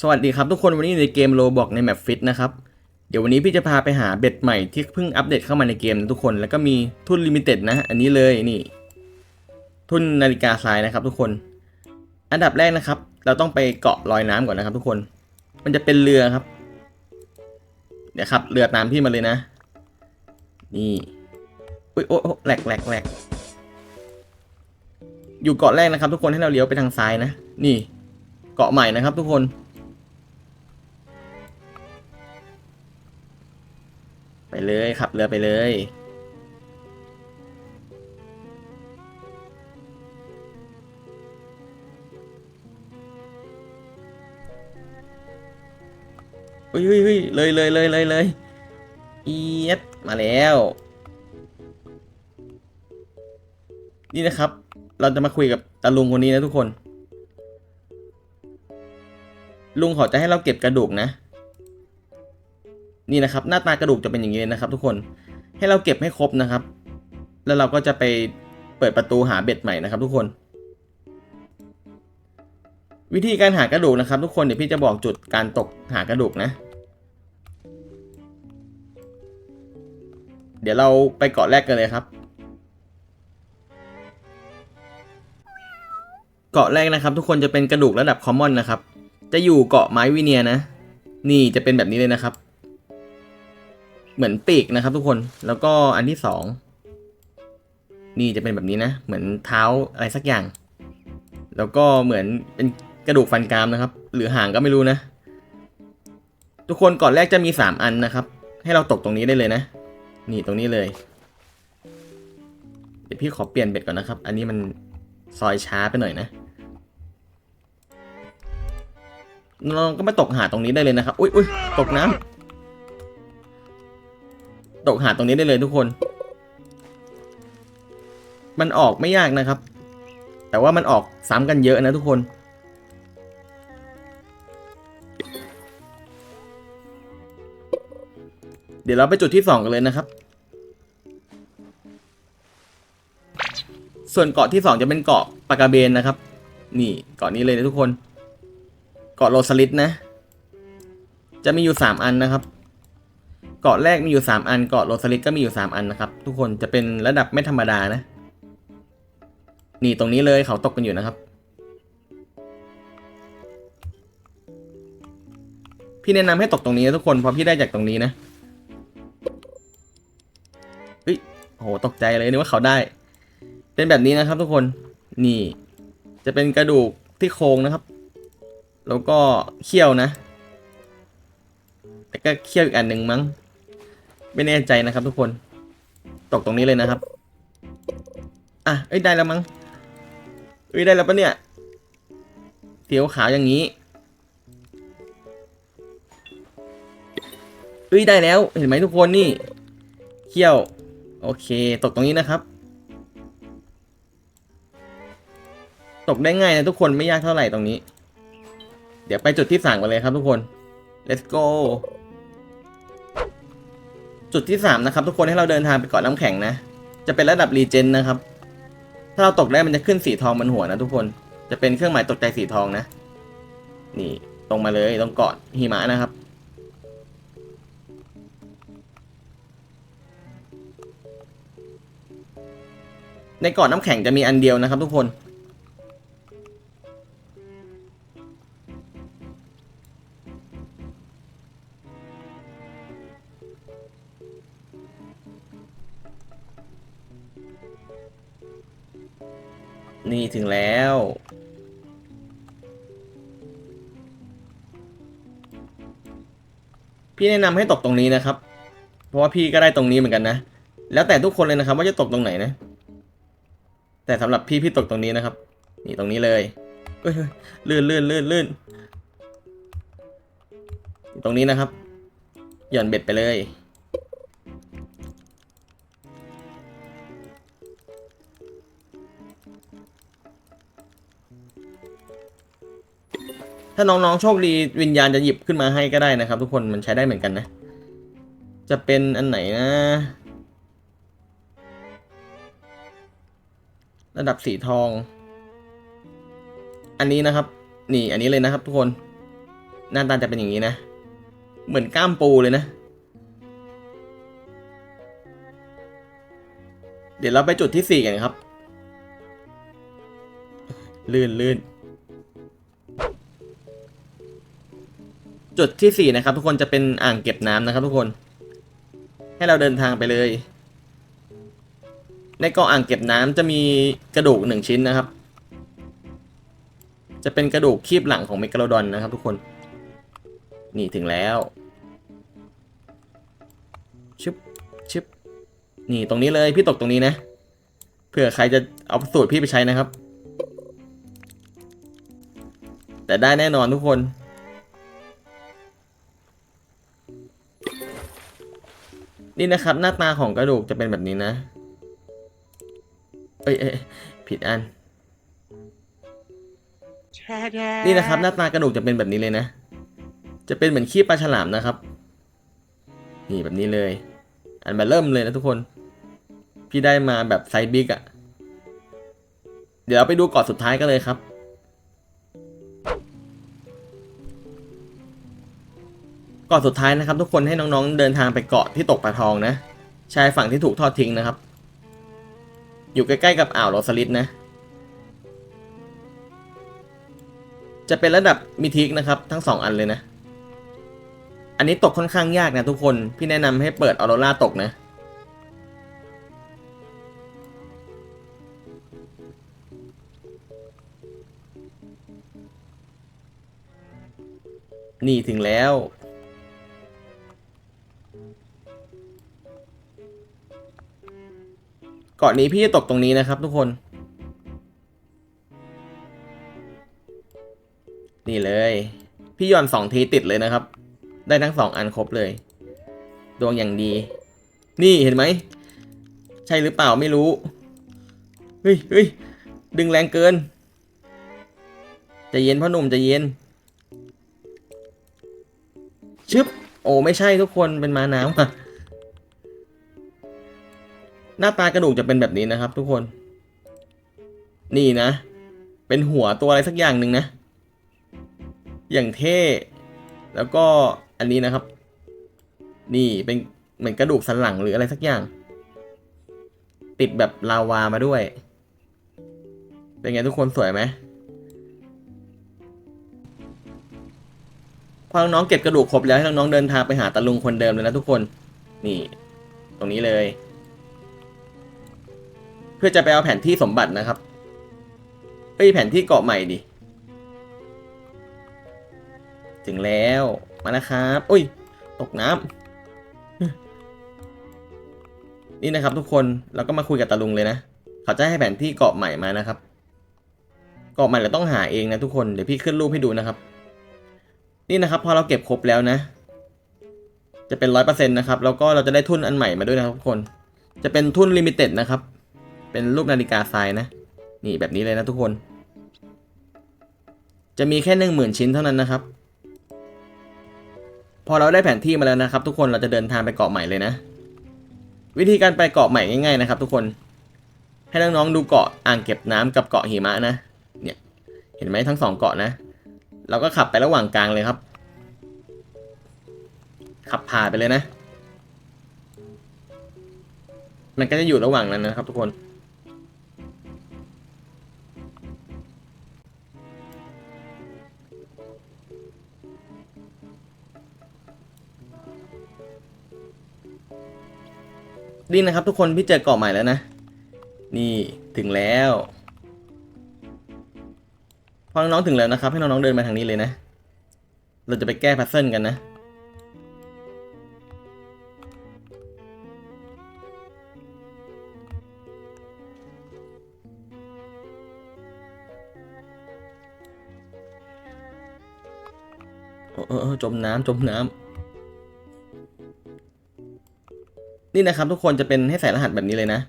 สวัสดีครับทุกคนวันนี้ในเกมโลบอกในแมปฟิตนะครับเดี๋ยววันนี้พี่จะพาไปหาเบ็ดใหม่ที่เพิ่งอัปเดตเข้ามาในเกมนะทุกคนแล้วก็มีทุนลิมิเต็ดนะ อันนี้เลยนี่ทุนนาฬิกาทรายนะครับ ทุกคน อันดับแรกนะครับ เราต้องไปเกาะลอยน้ำก่อนนะครับ ทุกคน มันจะเป็นเรือครับ เดี๋ยวครับเรือตามพี่มาเลยนะ นี่อุ้ยโอ้โอ้แหลกแหลกแหลกอยู่เกาะแรกนะครับ ทุกคนให้เราเลี้ยวไปทางซ้ายนะ นี่ เกาะใหม่นะครับ ทุกคน ขับเรือไปเลยเฮ้ยเฮ้ยเฮ้ยเลยเลยเลยเลยเลยเอียดมาแล้ว นี่นะครับ เราจะมาคุยกับตาลุงคนนี้นะทุกคน ลุงขาจะให้เราเก็บกระดูกนะ นี่นะครับหน้าตากระดูกจะเป็นอย่างนี้นะครับ ทุกคนให้เราเก็บให้ครบนะครับ แล้วเราก็จะไปเปิดประตูหาเบ็ดใหม่นะครับ ทุกคน วิธีการหากระดูกนะครับ ทุกคนเดี๋ยวพี่จะบอกจุดการตกหากระดูกนะ เดี๋ยวเราไปเกาะแรกกันเลยครับ เกาะแรกนะครับ ทุกคนจะเป็นกระดูกระดับคอมมอนนะครับ จะอยู่เกาะไม้วิเนียนะ นี่จะเป็นแบบนี้เลยนะครับ เหมือนปีกนะครับ ทุกคนแล้วก็อันที่สองนี่จะเป็นแบบนี้นะ เหมือนเท้าอะไรสักอย่าง แล้วก็เหมือนเป็นกระดูกฟันกรามนะครับ หรือหางก็ไม่รู้นะ ทุกคนก่อนแรกจะมีสามอันนะครับ ให้เราตกตรงนี้ได้เลยนะ นี่ตรงนี้เลย เดี๋ยวพี่ขอเปลี่ยนเบ็ดก่อนนะครับ อันนี้มันซอยช้าไปหน่อยนะเราก็มาตกหาตรงนี้ได้เลยนะครับ อุ้ยอุ้ยตกน้ำ ตกหาตรงนี้ได้เลยทุกคน มันออกไม่ยากนะครับ แต่ว่ามันออกซ้ำกันเยอะนะทุกคน เดี๋ยวเราไปจุดที่สองกันเลยนะครับ ส่วนเกาะที่สองจะเป็นเกาะปากาเบนนะครับ นี่เกาะนี้เลยนะทุกคน เกาะโรสลิดนะ จะมีอยู่สามอันนะครับ เกาะแรกมีอยู่สามอัน เกาะโรสลิดก็มีอยู่สามอันนะครับ ทุกคนจะเป็นระดับไม่ธรรมดานะ นี่ตรงนี้เลยเขาตกกันอยู่นะครับ พี่แนะนำให้ตกตรงนี้นะทุกคนเพราะพี่ได้จากตรงนี้นะเฮ้ยโหตกใจเลยนึกว่าเขาได้ เป็นแบบนี้นะครับ ทุกคนนี่ จะเป็นกระดูกที่โครงนะครับ แล้วก็เขี้ยวนะแต่ก็เขี้ยวอีกอันหนึ่งมั้ง ไม่แน่ใจนะครับทุกคน ตกตรงนี้เลยนะครับ อะเอ้ยได้แล้วมั้งเอ้ยได้แล้วปะเนี่ยเสียวขาวอย่างนี้เอ้ยได้แล้วเห็นไหมทุกคนนี่เขี้ยว โอเค ตกตรงนี้นะครับ ตกได้ง่ายนะทุกคนไม่ยากเท่าไหร่ตรงนี้ เดี๋ยวไปจุดที่สามกันเลยครับทุกคน let's go จุดที่สามนะครับ ทุกคนให้เราเดินทางไปเกาะน้ำแข็งนะ จะเป็นระดับรีเจนนะครับ ถ้าเราตกได้มันจะขึ้นสีทองบนหัวนะทุกคนจะเป็นเครื่องหมายตกใจสีทองนะ นี่ตรงมาเลยตรงเกาะหิมะนะครับ ในเกาะน้ำแข็งจะมีอันเดียวนะครับ ทุกคน นี่ถึงแล้ว พี่แนะนำให้ตกตรงนี้นะครับ เพราะว่าพี่ก็ได้ตรงนี้เหมือนกันนะ แล้วแต่ทุกคนเลยนะครับ ว่าจะตกตรงไหนนะ แต่สำหรับพี่พี่ตกตรงนี้นะครับ นี่ตรงนี้เลยเลื่นลื่นลื่นลื่นตรงนี้นะครับ หย่อนเบ็ดไปเลย ถ้าน้องๆโชคดีวิญญาณจะหยิบขึ้นมาให้ก็ได้นะครับ ทุกคนมันใช้ได้เหมือนกันนะ จะเป็นอันไหนนะ ระดับสีทอง อันนี้นะครับ นี่อันนี้เลยนะครับ ทุกคน หน้าตาจะเป็นอย่างนี้นะ เหมือนก้ามปูเลยนะเดี๋ยวเราไปจุดที่สี่กันครับ ลื่นลื่น จุดที่สี่นะครับ ทุกคนจะเป็นอ่างเก็บน้ำนะครับ ทุกคน ให้เราเดินทางไปเลย ในกาะอ่างเก็บน้ำจะมีกระดูกหนึ่งชิ้นนะครับ จะเป็นกระดูกคีบหลังของเมกาโลดอนนะครับ ทุกคน นี่ถึงแล้วชึบชึบนี่ตรงนี้เลยพี่ตกตรงนี้นะเผื่อใครจะเอาสูตรพี่ไปใช้นะครับ แต่ได้แน่นอนทุกคน นี่นะครับ หน้าตาของกระดูกจะเป็นแบบนี้นะเอ้ยเอ้ยผิดอัน นี่นะครับ หน้าตากระดูกจะเป็นแบบนี้เลยนะ จะเป็นเหมือนขี้ปลาฉลามนะครับ นี่แบบนี้เลย อันมาเริ่มเลยนะทุกคน พี่ได้มาแบบไซส์บิ๊กอะ่ะ เดี๋ยวเราไปดูเกาะสุดท้ายกันเลยครับ กาะสุดท้ายนะครับ ทุกคนให้น้องๆ เดินทางไปเกาะที่ตกปลาทองนะชายฝั่งที่ถูกทอดทิ้งนะครับ อยู่ใกล้ๆกับอ่าวโรสลิดนะ จะเป็นระดับมิทิกนะครับ ทั้งสองอันเลยนะ อันนี้ตกค่อนข้างยากนะทุกคนพี่แนะนำให้เปิดออโรราตกนะนี่ถึงแล้ว เกาะนี้พี่จะตกตรงนี้นะครับทุกคน นี่เลย พี่ย่อนสองทีติดเลยนะครับ ได้ทั้งสองอันครบเลย ดวงอย่างดี นี่เห็นไหม ใช่หรือเปล่าไม่รู้ เฮ้ยเฮ้ยดึงแรงเกิน จะเย็นพ่อหนุ่มจะเย็น ชึบ โอ้ไม่ใช่ทุกคนเป็นม้าน้ำอะ หน้าตากระดูกจะเป็นแบบนี้นะครับ ทุกคน นี่นะ เป็นหัวตัวอะไรสักอย่างหนึ่งนะ อย่างเท่ แล้วก็อันนี้นะครับ นี่เป็นเหมือนกระดูกสันหลังหรืออะไรสักอย่าง ติดแบบลาวามาด้วย เป็นไงทุกคนสวยไหมพอน้องๆเก็บกระดูกครบแล้วให้น้องๆเดินทางไปหาตาลุงคนเดิมเลยนะทุกคน นี่ ตรงนี้เลย เพื่อจะไปเอาแผนที่สมบัตินะครับเอ้ยแผนที่เกาะใหม่ดิ ถึงแล้วมานะครับอุ้ย ตกน้ำนี่นะครับทุกคนเราก็มาคุยกับตาลุงเลยนะ เขาจะให้แผนที่เกาะใหม่มานะครับ เกาะใหม่เราต้องหาเองนะทุกคนเดี๋ยวพี่ขึ้นรูปให้ดูนะครับ นี่นะครับพอเราเก็บครบแล้วนะ จะเป็นร้อยเปอร์เซ็นต์นะครับแล้วก็เราจะได้ทุนอันใหม่มาด้วยนะครับทุกคน จะเป็นทุนลิมิเต็ดนะครับ เป็นรูปนาฬิกาทรายนะ นี่แบบนี้เลยนะทุกคน จะมีแค่หนึ่งหมื่นชิ้นเท่านั้นนะครับ พอเราได้แผนที่มาแล้วนะครับ ทุกคนเราจะเดินทางไปเกาะใหม่เลยนะ วิธีการไปเกาะใหม่ง่ายๆนะครับ ทุกคน ให้น้องๆดูเกาะอ่างเก็บน้ำกับเกาะหิมะนะ เนี่ย เห็นไหมทั้งสองเกาะนะ เราก็ขับไประหว่างกลางเลยครับ ขับผ่านไปเลยนะมันก็จะอยู่ระหว่างนั้นนะครับทุกคน นี่นะครับ ทุกคนพี่เจอเกาะใหม่แล้วนะ นี่ถึงแล้วพอน้องๆถึงแล้วนะครับ ให้น้องๆเดินมาทางนี้เลยนะ เราจะไปแก้พัซเซิลกันนะเออเออเออจมน้ำจมน้ำ นี่นะครับทุกคนจะเป็นให้ใส่รหัสแบบนี้เลยนะ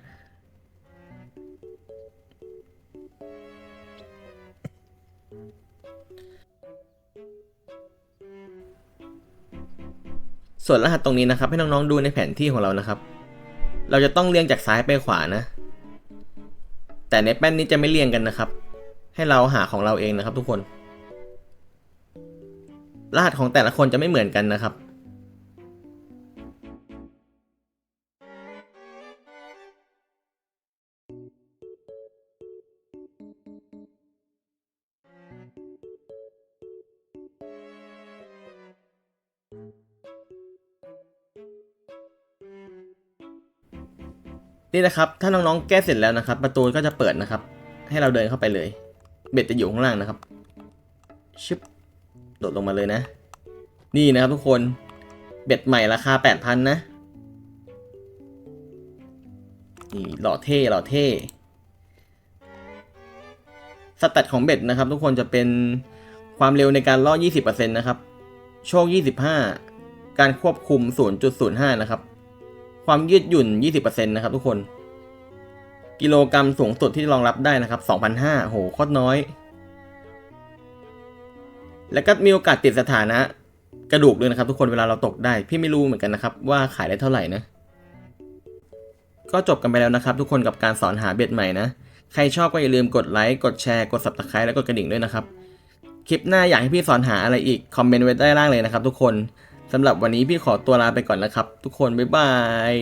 ส่วนรหัสตรงนี้นะครับ ให้น้องๆดูในแผนที่ของเรานะครับ เราจะต้องเรียงจากซ้ายไปขวานะ แต่ในแป้นนี้จะไม่เรียงกันนะครับ ให้เราหาของเราเองนะครับ ทุกคน รหัสของแต่ละคนจะไม่เหมือนกันนะครับ นี่นะครับ ถ้าน้องๆแก้เสร็จแล้วนะครับ ประตูก็จะเปิดนะครับ ให้เราเดินเข้าไปเลย เบ็ดจะอยู่ข้างล่างนะครับ ชึบ โดดลงมาเลยนะ นี่นะครับทุกคน เบ็ดใหม่ราคา 8,000 นะ นี่หล่อเท่หล่อเท่สแตทของเบ็ดนะครับ ทุกคนจะเป็นความเร็วในการล่อ 20%นะครับ โชค 25 การควบคุม 0.05 นะครับ ความยืดหยุ่น 20%นะครับทุกคน กิโลกรรัมสูงสุดที่รองรับได้นะครับ2,500โหโคตรน้อย แล้วก็มีโอกาสติดสถานะ กระดูกด้วยนะครับ ทุกคนเวลาเราตกได้ พี่ไม่รู้เหมือนกันนะครับ ว่าขายได้เท่าไหร่นะ ก็จบกันไปแล้วนะครับ ทุกคนกับการสอนหาเบ็ดใหม่นะ ใครชอบก็อย่าลืมกดไลค์กดแชร์กด subscribe และกดกระดิ่งด้วยนะครับ คลิปหน้าอยากให้พี่สอนหาอะไรอีกคอมเมนต์ไว้ใต้ล่างเลยนะครับ ทุกคน สำหรับวันนี้พี่ขอตัวลาไปก่อนแล้วครับ ทุกคนบ๊ายบาย